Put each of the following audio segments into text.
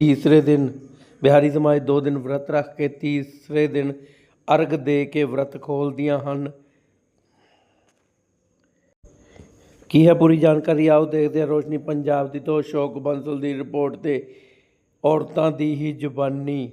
ਤੀਸਰੇ ਦਿਨ ਬਿਹਾਰੀ ਸਮਾਜ ਦੋ ਦਿਨ ਵਰਤ ਰੱਖ ਕੇ ਤੀਸਰੇ ਦਿਨ ਅਰਗ ਦੇ ਕੇ ਵਰਤ ਖੋਲ੍ਹਦੀਆਂ ਹਨ। ਕੀ ਹੈ ਪੂਰੀ ਜਾਣਕਾਰੀ? ਆਓ ਦੇਖਦੇ ਹਾਂ ਰੋਸ਼ਨੀ ਪੰਜਾਬ ਦੀ ਤੋਂ ਅਸ਼ੋਕ ਬੰਸਲ ਦੀ ਰਿਪੋਰਟ ਤੇ ਔਰਤਾਂ ਦੀ ਹੀ ਜ਼ੁਬਾਨੀ।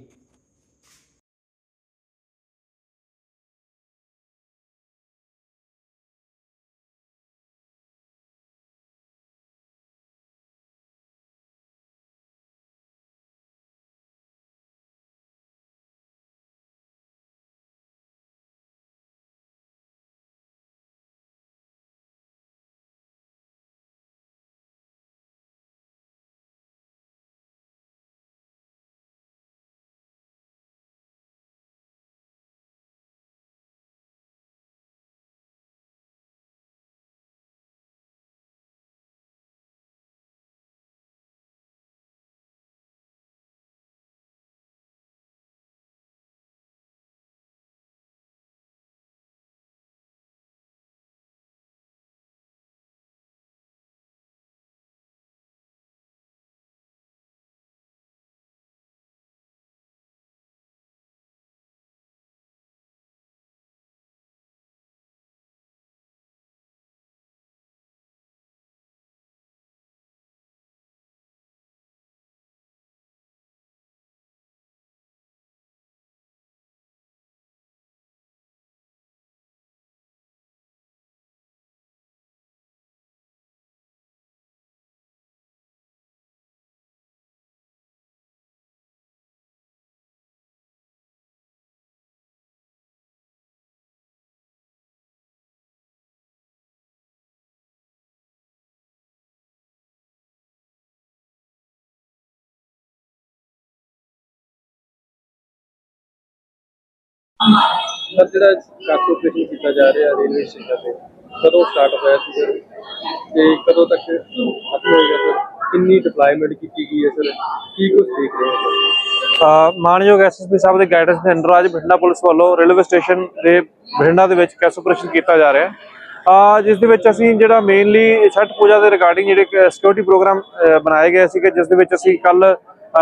ਸਰ ਜਿਹੜਾ ਕਾਕੂ ਆਪਰੇਸ਼ਨ ਕੀਤਾ ਜਾ ਰਿਹਾ ਰੇਲਵੇ ਸਟੇਸ਼ਨ ਤੇ ਕਦੋਂ ਸਟਾਰਟ ਹੋਇਆ ਸੀ ਸਰ? ਤੇ ਕਦੋਂ ਤੱਕ ਖਤਮ ਹੋਏਗਾ ਸਰ? ਕਿੰਨੀ ਡਿਪਲੋਇਮੈਂਟ ਕੀਤੀ ਗਈ ਹੈ ਸਰ? ਕੀ ਕੁਝ ਦੇਖ ਰਹੇ ਹੋ ਸਰ? ਮਾਨਯੋਗ ਐਸਐਸਪੀ ਸਾਹਿਬ ਦੇ ਗਾਈਡੈਂਸ ਦੇ ਅੰਡਰ ਅੱਜ ਬਠਿੰਡਾ ਪੁਲਿਸ ਵੱਲੋਂ ਰੇਲਵੇ ਸਟੇਸ਼ਨ ਦੇ ਬਠਿੰਡਾ ਦੇ ਵਿੱਚ ਕੈਸ ਆਪਰੇਸ਼ਨ ਕੀਤਾ ਜਾ ਰਿਹਾ ਹੈ। ਅ, ਜਿਸ ਦੇ ਵਿੱਚ ਅਸੀਂ ਜਿਹੜਾ ਮੇਨਲੀ ਛਠ ਪੂਜਾ ਦੇ ਰਿਗਾਰਡਿੰਗ ਜਿਹੜੇ ਸਿਕਿਉਰਿਟੀ ਪ੍ਰੋਗਰਾਮ ਬਣਾਏ ਗਏ ਸੀਗੇ ਜਿਸ ਦੇ ਵਿੱਚ ਅਸੀਂ ਕੱਲ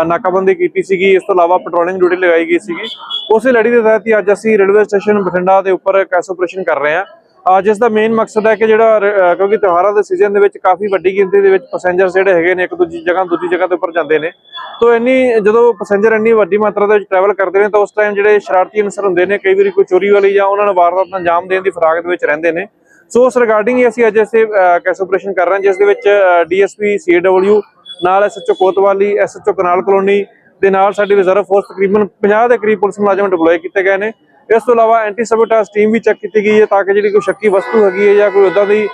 ਨਾਕਾਬੰਦੀ ਕੀਤੀ ਸੀਗੀ, ਇਸ ਤੋਂ ਇਲਾਵਾ ਪੈਟਰੋਲਿੰਗ ਡਿਊਟੀ ਲਗਾਈ ਗਈ ਸੀਗੀ। ਉਸੇ ਲੜੀ ਦੇ ਤਹਿਤ ਹੀ ਅੱਜ ਅਸੀਂ ਰੇਲਵੇ ਸਟੇਸ਼ਨ ਬਠਿੰਡਾ ਦੇ ਉੱਪਰ ਕੈਸ ਆਪਰੇਸ਼ਨ ਕਰ ਰਹੇ ਹਾਂ। ਜਿਸ ਦਾ ਮੇਨ ਮਕਸਦ ਹੈ ਕਿ ਜਿਹੜਾ ਕਿਉਂਕਿ ਤਿਉਹਾਰਾਂ ਦੇ ਸੀਜ਼ਨ ਦੇ ਵਿੱਚ ਕਾਫੀ ਵੱਡੀ ਗਿਣਤੀ ਦੇ ਵਿੱਚ ਪੈਸੇਂਜਰਸ ਜਿਹੜੇ ਹੈਗੇ ਨੇ, ਇੱਕ ਦੂਜੀ ਜਗ੍ਹਾ ਦੂਜੀ ਜਗ੍ਹਾ ਦੇ ਉੱਪਰ ਜਾਂਦੇ ਨੇ। ਤੋ ਇੰਨੀ, ਜਦੋਂ ਪੈਸੇਂਜਰ ਇੰਨੀ ਵੱਡੀ ਮਾਤਰਾ ਦੇ ਵਿੱਚ ਟਰੈਵਲ ਕਰਦੇ ਨੇ, ਤਾਂ ਉਸ ਟਾਈਮ ਜਿਹੜੇ ਸ਼ਰਾਰਤੀ ਅਨਸਰ ਹੁੰਦੇ ਨੇ, ਕਈ ਵਾਰੀ ਕੋਈ ਚੋਰੀ ਵਾਲੀ ਜਾਂ ਉਹਨਾਂ ਨੂੰ ਵਾਰਦਾਤ ਨੂੰ ਅੰਜਾਮ ਦੇਣ ਦੀ ਫਰਾਗ ਦੇ ਵਿੱਚ ਰਹਿੰਦੇ ਨੇ। ਸੋ ਉਸ ਰਿਗਾਰਡਿੰਗ ਹੀ ਅਸੀਂ ਅੱਜ ਇਸੇ ਕੈਸ ਆਪਰੇਸ਼ਨ ਕਰ ਰਹੇ ਹਾਂ, ਜਿਸ ਦੇ ਵਿੱਚ ਡੀਐਸਪੀ ਸੀਡਬਲਯੂ ਨਾਲ SHO Kotwali SHO canal colony ਦੇ ਨਾਲ ਸਾਡੀ ਰਿਜ਼ਰਵ ਫੋਰਸ ਤਕਰੀਬਨ 50 ਦੇ ਕਰੀਬ ਪੁਲਿਸ ਮੁਲਾਜ਼ਮ ਡਿਪਲੋਏ ਕੀਤੇ ਗਏ ਨੇ। ਇਸ ਤੋਂ ਇਲਾਵਾ ਐਂਟੀ ਸਬੋਟਾਜ ਟੀਮ ਵੀ ਚੈੱਕ ਕੀਤੀ ਗਈ ਹੈ ਤਾਂ ਕਿ ਜਿਹੜੀ ਕੋਈ ਸ਼ੱਕੀ ਵਸਤੂ ਹੈਗੀ ਹੈ ਜਾਂ ਕੋਈ ਉਦਾਂ ਦੀ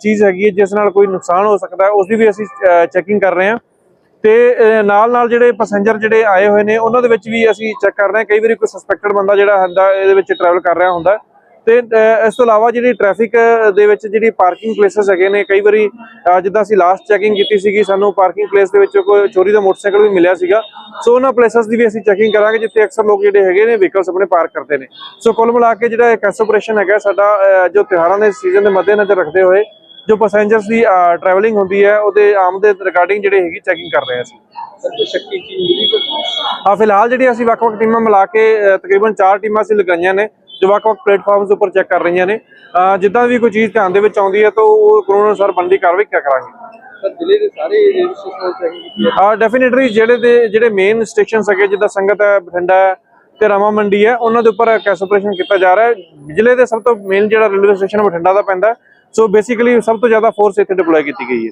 ਚੀਜ਼ ਹੈਗੀ ਹੈ ਜਿਸ ਨਾਲ ਕੋਈ ਨੁਕਸਾਨ ਹੋ ਸਕਦਾ ਹੈ, ਉਸ ਦੀ ਵੀ ਅਸੀਂ ਚੈਕਿੰਗ ਕਰ ਰਹੇ ਹਾਂ। ਤੇ ਨਾਲ ਨਾਲ ਜਿਹੜੇ ਪੈਸੇਂਜਰ ਜਿਹੜੇ ਆਏ ਹੋਏ ਨੇ, ਉਹਨਾਂ ਦੇ ਵਿੱਚ ਵੀ ਅਸੀਂ ਚੈੱਕ ਕਰ ਰਹੇ ਹਾਂ। ਕਈ ਵਾਰੀ ਕੋਈ ਸਸਪੈਕਟਡ ਬੰਦਾ ਜਿਹੜਾ ਹੁੰਦਾ, ਇਹਦੇ ਵਿੱਚ ਟਰੈਵਲ ਕਰ ਰਿਹਾ ਹੁੰਦਾ ਤੇ ਇਸ ਤੋਂ ਇਲਾਵਾ ਜਿਹੜੀ ਟ੍ਰੈਫਿਕ ਦੇ ਵਿੱਚ ਜਿਹੜੀ ਪਾਰਕਿੰਗ ਪਲੇਸਸ ਹੈਗੇ ਨੇ ਕਈ ਵਾਰੀ ਜਿੱਦਾਂ ਅਸੀਂ ਲਾਸਟ ਚੈਕਿੰਗ ਕੀਤੀ ਸੀਗੀ ਸਾਨੂੰ ਪਾਰਕਿੰਗ ਪਲੇਸ ਦੇ ਵਿੱਚ ਕੋਈ ਚੋਰੀ ਦਾ ਮੋਟਰਸਾਈਕਲ ਵੀ ਮਿਲਿਆ ਸੀਗਾ। ਸੋ ਉਹਨਾਂ ਪਲੇਸਸ ਦੀ ਵੀ ਅਸੀਂ ਚੈਕਿੰਗ ਕਰਾਂਗੇ ਜਿੱਥੇ ਅਕਸਰ ਲੋਕ ਜਿਹੜੇ ਹੈਗੇ ਨੇ ਵਹੀਕਲਸ ਆਪਣੇ ਪਾਰਕ ਕਰਦੇ ਨੇ। ਸੋ ਕੁੱਲ ਮਿਲਾ ਕੇ ਜਿਹੜਾ ਇਹ ਕੈਸ ਆਪਰੇਸ਼ਨ ਹੈਗਾ ਸਾਡਾ ਜੋ ਤਿਉਹਾਰਾਂ ਦੇ ਸੀਜ਼ਨ ਦੇ ਮੱਦੇਨਜ਼ਰ ਰੱਖਦੇ ਹੋਏ ਜੋ ਪੈਸੇਂਜਰਸ ਦੀ ਟਰੈਵਲਿੰਗ ਹੁੰਦੀ ਹੈ ਉਹਦੇ ਆਮ ਦੇ ਰਿਗਾਰਡਿੰਗ ਜਿਹੜੇ ਹੈਗੀ ਚੈਕਿੰਗ ਕਰ ਰਹੇ ਹਾਂ ਅਸੀਂ। ਆ ਫਿਲਹਾਲ ਜਿਹੜੀ ਅਸੀਂ ਵੱਖ-ਵੱਖ ਟੀਮਾਂ ਮਿਲਾ ਕੇ ਤਕਰੀਬਨ 4 ਟੀਮਾਂ ਅਸੀਂ ਲਗਾਈਆਂ ਨੇ। ਜੋ ਵੱਖ-ਵੱਖ ਪਲੇਟਫਾਰਮਸ ਉੱਪਰ ਚੈੱਕ ਕਰ ਰਹੀਆਂ ਨੇ। ਜਿੱਦਾਂ ਵੀ ਕੋਈ ਚੀਜ਼ ਧਿਆਨ ਦੇ ਵਿੱਚ ਆਉਂਦੀ ਹੈ ਤਾਂ ਉਹ ਕਾਨੂੰਨ ਅਨੁਸਾਰ ਬੰਦੀ ਕਾਰਵਾਈ ਕਿਆ ਕਰਾਂਗੇ? ਸਰ ਜ਼ਿਲ੍ਹੇ ਦੇ ਸਾਰੇ ਡੈਫੀਨਿਟਲੀ ਜਿਹੜੇ ਦੇ ਜਿਹੜੇ ਮੇਨ ਸਟੇਸ਼ਨਸ ਹੈਗੇ ਜਿੱਦਾਂ ਸੰਗਤ ਹੈ ਬਠਿੰਡਾ ਹੈ ਤੇ ਰਾਮਾ ਮੰਡੀ ਹੈ ਉਹਨਾਂ ਦੇ ਉੱਪਰ ਕੈਸ ਆਪਰੇਸ਼ਨ ਕੀਤਾ ਜਾ ਰਿਹਾ ਹੈ। ਜ਼ਿਲ੍ਹੇ ਦੇ ਸਭ ਤੋਂ ਮੇਨ ਜਿਹੜਾ ਰੇਲਵੇ ਸਟੇਸ਼ਨ ਬਠਿੰਡਾ ਦਾ ਪੈਂਦਾ। ਸੋ ਬੇਸਿਕਲੀ ਸਭ ਤੋਂ ਜ਼ਿਆਦਾ ਫੋਰਸ ਇੱਥੇ ਡਿਪਲੋਏ ਕੀਤੀ ਗਈ ਹੈ।